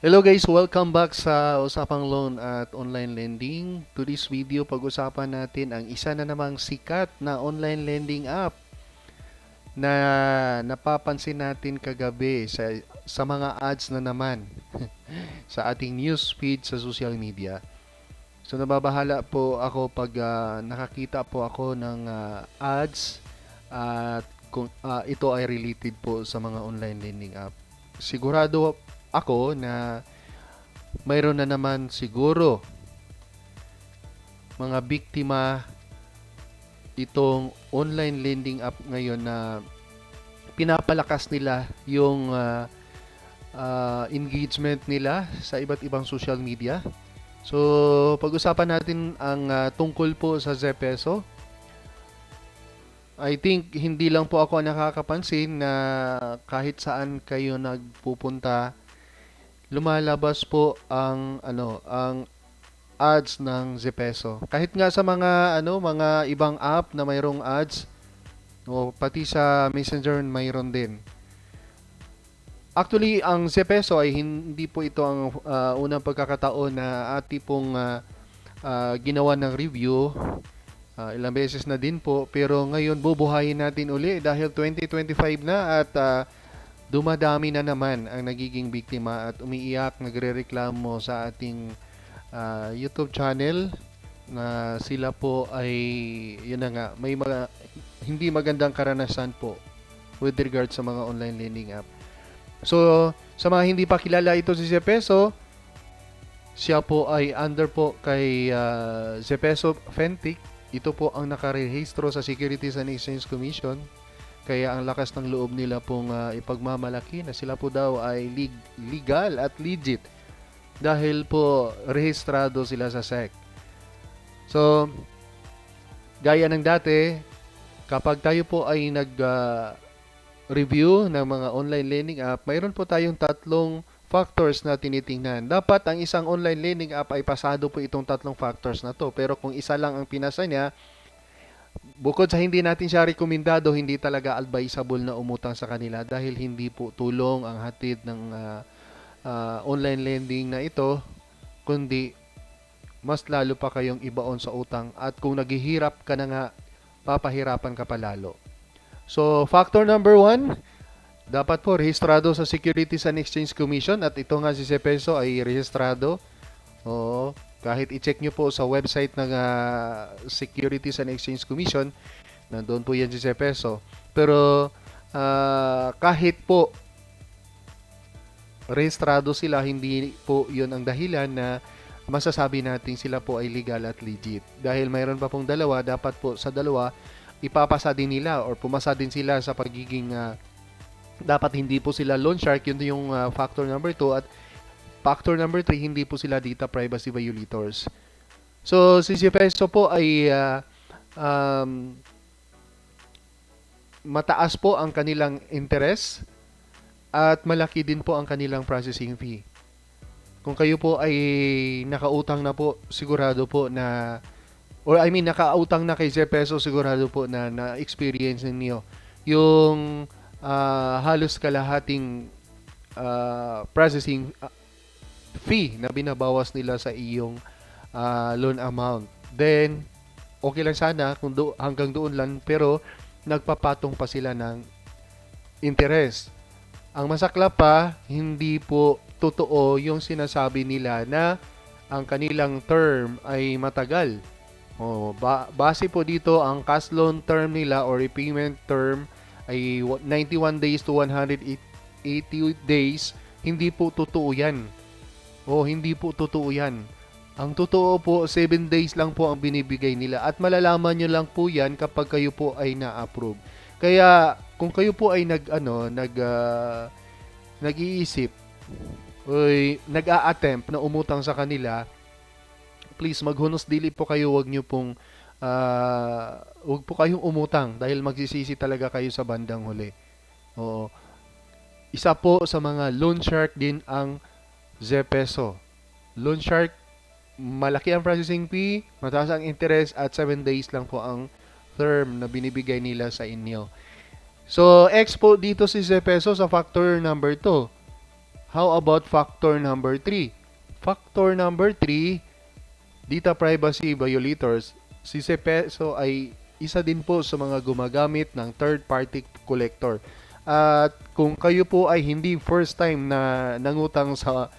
Hello guys, welcome back sa Usapang Loan at Online Lending. To this video, pag-usapan natin ang isa na namang sikat na online lending app na napapansin natin kagabi sa, sa mga ads na naman sa ating news feed sa social media. So nababahala po ako pag ah, nakakita po ako ng ah, ads at kung ah, ito ay related po sa mga online lending app. Sigurado ako na mayroon na naman siguro mga biktima itong online lending app ngayon na pinapalakas nila yung ah, ah, engagement nila sa iba't ibang social media. So, pag-usapan natin ang ah, tungkol po sa Zepeso. I think hindi lang po ako nakakapansin na kahit saan kayo nagpupunta, lumalabas po ang ano, ang ads ng Zepeso. Kahit nga sa mga ano, mga ibang app na mayroong ads, o pati sa Messenger mayroon din. Actually, ang Zepeso ay hindi po ito ang ah, unang pagkakataon na ati pong ah, ah, ginawa ng review. Ah, ilang beses na din po, pero ngayon bubuhayin natin uli dahil 2025 na at ah, dumadami na naman ang nagiging biktima at umiiyak, nagrereklamo sa ating ah, YouTube channel na sila po ay yun na nga, may mga hindi magandang karanasan po with regard sa mga online lending app. So, sa mga hindi pa kilala ito si Zepeso, siya po ay under po kay ah, Zepeso Fentic. Ito po ang nakarehistro sa Securities and Exchange Commission. Kaya ang lakas ng loob nila pong ah, ipagmamalaki na sila po daw ay leg- legal at legit dahil po rehistrado sila sa SEC. So, gaya ng dati, kapag tayo po ay nag ah, review ng mga online lending app, mayroon po tayong tatlong factors na tinitingnan. Dapat ang isang online lending app ay pasado po itong tatlong factors na to. Pero kung isa lang ang pinasa niya, bukod sa hindi natin siya rekomendado, hindi talaga advisable na umutang sa kanila dahil hindi po tulong ang hatid ng ah, ah, online lending na ito, kundi mas lalo pa kayong ibaon sa utang at kung naghihirap ka na nga, papahirapan ka pa lalo. So, factor number one, dapat po rehistrado sa Securities and Exchange Commission at ito nga si Cepeso ay rehistrado. Oo, kahit i-check nyo po sa website ng ah, Securities and Exchange Commission, nandun po yan si Cepeso. Pero ah, kahit po rehistrado sila, hindi po yun ang dahilan na masasabi natin sila po ay legal at legit. Dahil mayroon pa pong dalawa, dapat po sa dalawa, ipapasa din nila or pumasa din sila sa pagiging ah, dapat hindi po sila loan shark, yun yung ah, factor number 2 at factor number 3, hindi po sila data privacy violators. So, si Peso po ay ah, um, mataas po ang kanilang interest at malaki din po ang kanilang processing fee. Kung kayo po ay nakautang na po, sigurado po na or I mean nakautang na kay Zep Peso, sigurado po na na-experience ninyo yung ah, halos kalahating ah, processing fee na binabawas nila sa iyong ah, loan amount. Then, okay lang sana kung do, hanggang doon lang pero nagpapatong pa sila ng interest. Ang masakla pa, hindi po totoo yung sinasabi nila na ang kanilang term ay matagal. Oh, ba- base po dito ang cash loan term nila or repayment term ay wa- 91 days to 180 days. Hindi po totoo 'yan. Oh, hindi po totoo 'yan. Ang totoo po 7 days lang po ang binibigay nila at malalaman nyo lang po 'yan kapag kayo po ay na-approve. Kaya kung kayo po ay nag ano, nag ah, nag-iisip oy, nag-a-attempt na umutang sa kanila, please maghunos dili po kayo, wag niyo pong ah, wag po kayong umutang dahil magsisisi talaga kayo sa bandang huli. Oo. Isa po sa mga loan shark din ang Zepeso. Loan shark, malaki ang processing fee, mataas ang interest at 7 days lang po ang term na binibigay nila sa inyo. So, X po dito si Zepeso sa factor number 2. How about factor number 3? Factor number 3, data privacy violators, si Cepeso ay isa din po sa mga gumagamit ng third-party collector. At kung kayo po ay hindi first time na nangutang sa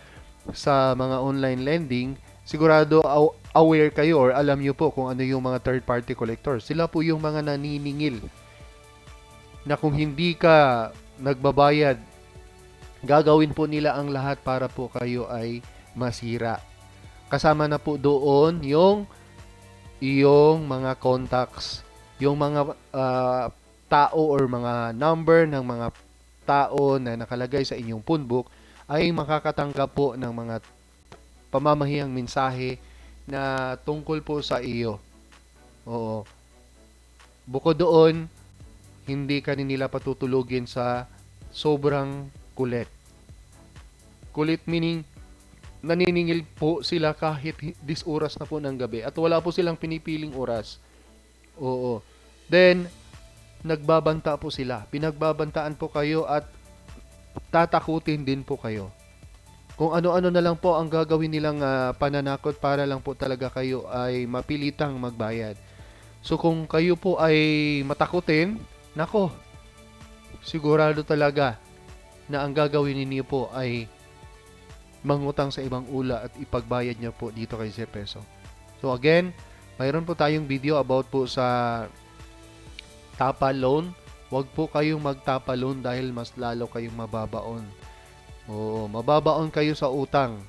sa mga online lending, sigurado aw- aware kayo or alam nyo po kung ano yung mga third-party collectors. Sila po yung mga naniningil na kung hindi ka nagbabayad, gagawin po nila ang lahat para po kayo ay masira. Kasama na po doon yung iyong mga contacts, yung mga ah, tao or mga number ng mga tao na nakalagay sa inyong phone book ay makakatanggap po ng mga pamamahiyang mensahe na tungkol po sa iyo. Oo. Bukod doon, hindi ka nila patutulugin sa sobrang kulit. Kulit meaning, naniningil po sila kahit hi- dis oras na po ng gabi at wala po silang pinipiling oras. Oo. Then, nagbabanta po sila. Pinagbabantaan po kayo at tatakutin din po kayo. Kung ano-ano na lang po ang gagawin nilang ah, pananakot para lang po talaga kayo ay mapilitang magbayad. So kung kayo po ay matakutin, nako, sigurado talaga na ang gagawin ninyo po ay mangutang sa ibang ula at ipagbayad niyo po dito kay Sir Peso. So again, mayroon po tayong video about po sa tapa loan. Huwag po kayong magtapa loan dahil mas lalo kayong mababaon. Oo, mababaon kayo sa utang.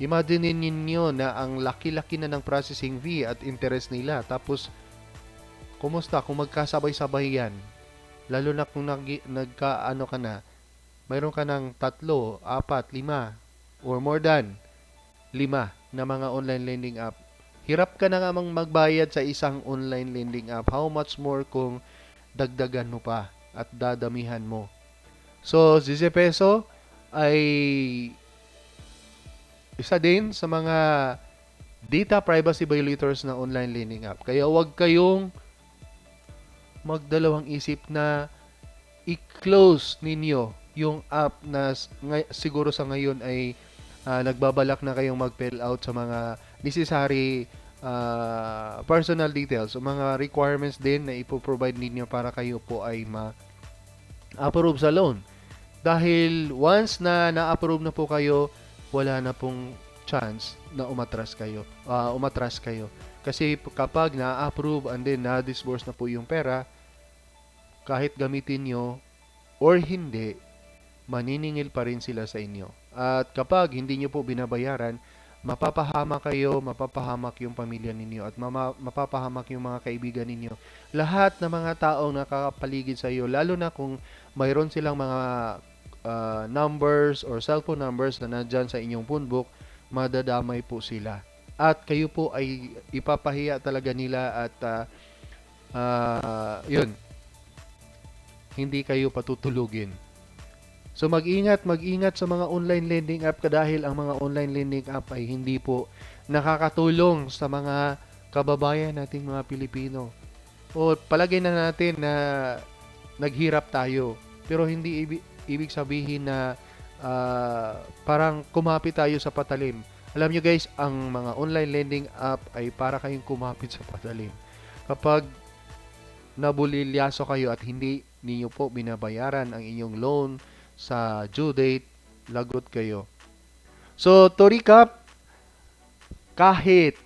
Imagine ninyo na ang laki-laki na ng processing fee at interest nila. Tapos, kumusta kung magkasabay-sabay yan? Lalo na kung nag, nagka-ano ka na, mayroon ka ng tatlo, apat, lima, or more than lima na mga online lending app. Hirap ka na nga magbayad sa isang online lending app. How much more kung dagdagan mo pa at dadamihan mo. So, 10 peso ay isa din sa mga data privacy violators ng online lending app. Kaya huwag kayong magdalawang isip na i-close ninyo yung app na siguro sa ngayon ay ah, nagbabalak na kayong mag-fill out sa mga necessary ah, personal details o mga requirements din na ipoprovide ninyo para kayo po ay ma-approve sa loan. Dahil once na na-approve na po kayo, wala na pong chance na umatras kayo. ah, umatras kayo. Kasi kapag na-approve and then na-disburse na po yung pera, kahit gamitin nyo or hindi, maniningil pa rin sila sa inyo. At kapag hindi nyo po binabayaran, mapapahamak kayo, mapapahamak yung pamilya ninyo at mama, mapapahamak yung mga kaibigan ninyo. Lahat ng mga taong nakakapaligid sa iyo, lalo na kung mayroon silang mga ah, numbers or cellphone numbers na nandyan sa inyong phone book, madadamay po sila. At kayo po ay ipapahiya talaga nila at ah, ah, yun, hindi kayo patutulugin. So mag-ingat, mag-ingat sa mga online lending app dahil ang mga online lending app ay hindi po nakakatulong sa mga kababayan nating mga Pilipino. O palagay na natin na naghirap tayo pero hindi ibi- ibig sabihin na ah, parang kumapit tayo sa patalim. Alam nyo guys, ang mga online lending app ay para kayong kumapit sa patalim. Kapag nabulilyaso kayo at hindi ninyo po binabayaran ang inyong loan sa due date, lagot kayo. So, to recap, kahit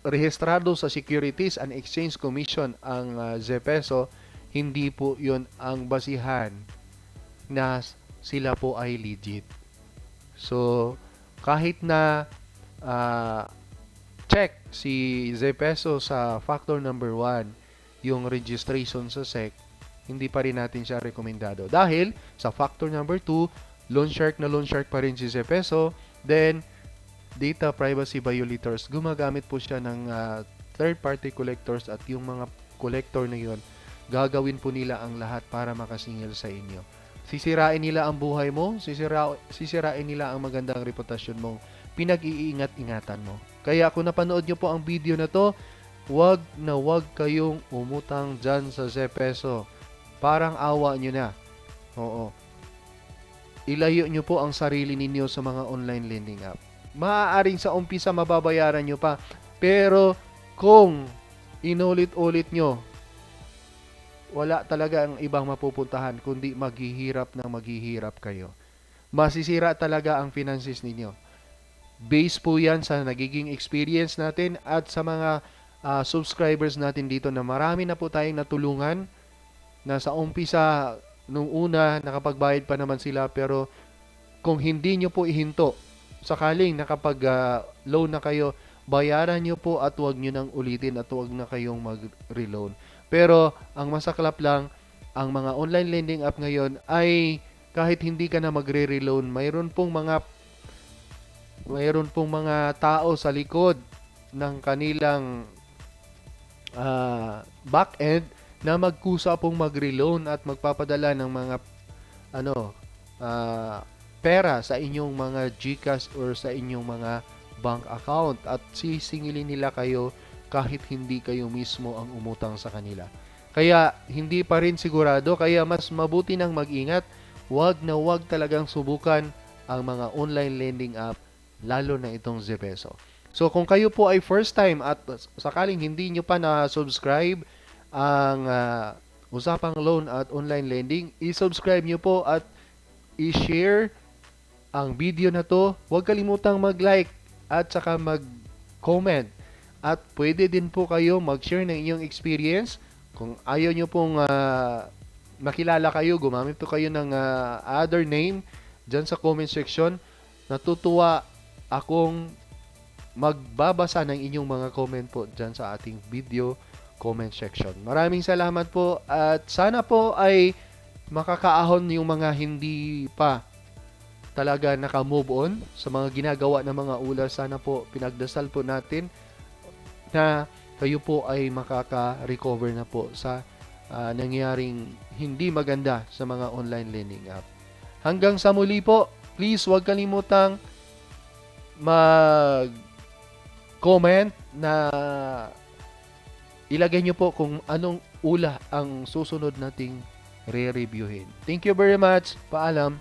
rehistrado sa Securities and Exchange Commission ang uh, Zepeso, hindi po yun ang basihan na sila po ay legit. So, kahit na ah, check si Zepeso sa factor number 1, yung registration sa SEC, hindi pa rin natin siya rekomendado. Dahil sa factor number 2, loan shark na loan shark pa rin si Zepeso. Then, data privacy violators, gumagamit po siya ng ah, third-party collectors at yung mga collector na yun, gagawin po nila ang lahat para makasingil sa inyo. Sisirain nila ang buhay mo, sisira, sisirain nila ang magandang reputasyon mo, pinag-iingat-ingatan mo. Kaya kung napanood nyo po ang video na to, wag na wag kayong umutang dyan sa 10 peso. Parang awa nyo na. Oo. ilayo nyo po ang sarili ninyo sa mga online lending app. Maaaring sa umpisa mababayaran nyo pa, pero kung inulit-ulit nyo, wala talaga ang ibang mapupuntahan kundi maghihirap na maghihirap kayo. Masisira talaga ang finances ninyo. Base po yan sa nagiging experience natin at sa mga ah, subscribers natin dito na marami na po tayong natulungan na sa umpisa nung una nakapagbayad pa naman sila pero kung hindi nyo po ihinto sakaling nakapag ah, loan na kayo bayaran nyo po at huwag nyo nang ulitin at huwag na kayong mag-reloan. Pero ang masaklap lang ang mga online lending app ngayon ay kahit hindi ka na magre-reloan mayroon pong mga mayroon pong mga tao sa likod ng kanilang ah, back-end na magkusa pong magre-loan at magpapadala ng mga ano ah, pera sa inyong mga GCash or sa inyong mga bank account at sisingilin nila kayo kahit hindi kayo mismo ang umutang sa kanila. Kaya hindi pa rin sigurado kaya mas mabuti nang mag-ingat, wag na wag talagang subukan ang mga online lending app lalo na itong Zepeso. So kung kayo po ay first time at sakaling hindi nyo pa na-subscribe ang ah, usapang loan at online lending, i-subscribe nyo po at i-share ang video na to. Huwag kalimutang mag-like at saka mag-comment. At pwede din po kayo mag-share ng inyong experience. Kung ayaw nyo pong ah, makilala kayo, gumamit po kayo ng ah, other name dyan sa comment section. Natutuwa akong magbabasa ng inyong mga comment po dyan sa ating video comment section. Maraming salamat po at sana po ay makakaahon yung mga hindi pa talaga naka-move on sa mga ginagawa ng mga ulas. Sana po pinagdasal po natin na kayo po ay makaka-recover na po sa ah, nangyaring hindi maganda sa mga online lending app. Hanggang sa muli po, please huwag kalimutang mag comment na ilagay nyo po kung anong ula ang susunod nating re-reviewin. Thank you very much. Paalam.